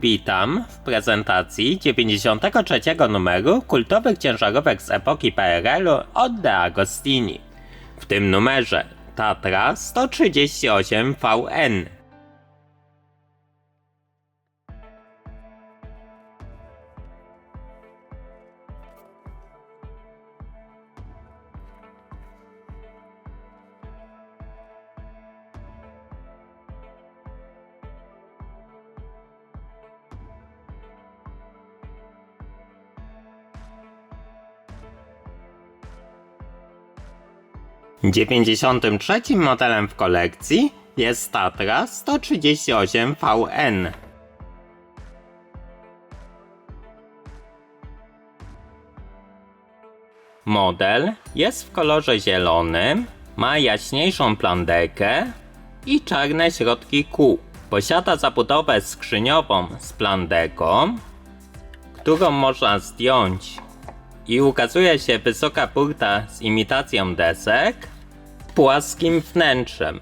Witam w prezentacji 93 numeru kultowych ciężarówek z epoki PRL-u od De Agostini. W tym numerze Tatra 138 VN. Dziewięćdziesiątym trzecim modelem w kolekcji jest Tatra 138 VN. Model jest w kolorze zielonym, ma jaśniejszą plandekę i czarne środki kół. Posiada zabudowę skrzyniową z plandeką, którą można zdjąć i ukazuje się wysoka burta z imitacją desek płaskim wnętrzem.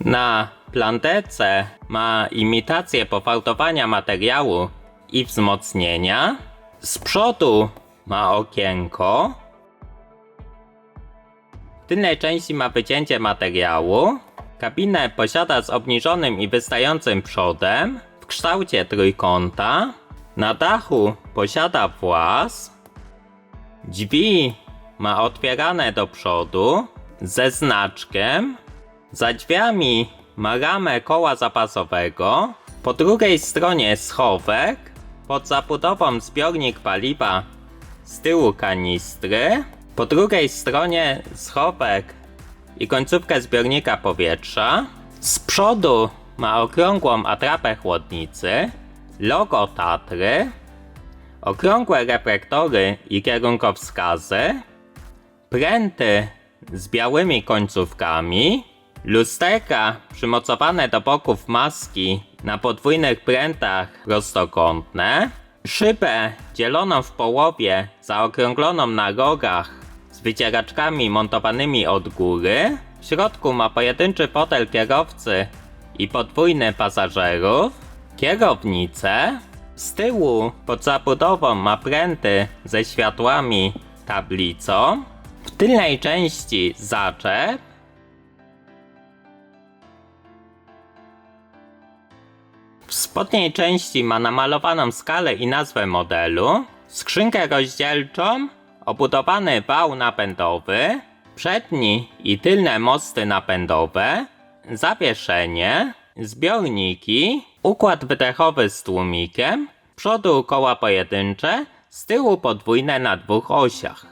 Na plandece ma imitację pofałdowania materiału i wzmocnienia. Z przodu ma okienko. W tylnej części ma wycięcie materiału. Kabinę posiada z obniżonym i wystającym przodem w kształcie trójkąta. Na dachu posiada włas. Drzwi ma otwierane do przodu ze znaczkiem. Za drzwiami ma ramę koła zapasowego. Po drugiej stronie schowek. Pod zabudową zbiornik paliwa. Z tyłu kanistry. Po drugiej stronie schowek i końcówkę zbiornika powietrza. Z przodu ma okrągłą atrapę chłodnicy, logo Tatry, okrągłe reflektory i kierunkowskazy, pręty z białymi końcówkami, lusterka przymocowane do boków maski na podwójnych prętach prostokątne, szybę dzieloną w połowie zaokrągloną na rogach z wycieraczkami montowanymi od góry. W środku ma pojedynczy fotel kierowcy i podwójny pasażerów, kierownicę. Z tyłu pod zabudową ma pręty ze światłami. Tablicą. W tylnej części zaczep. W spodniej części ma namalowaną skalę i nazwę modelu, skrzynkę rozdzielczą, obudowany wał napędowy, przedni i tylne mosty napędowe, zawieszenie, zbiorniki, układ wydechowy z tłumikiem, przodu koła pojedyncze, z tyłu podwójne na dwóch osiach.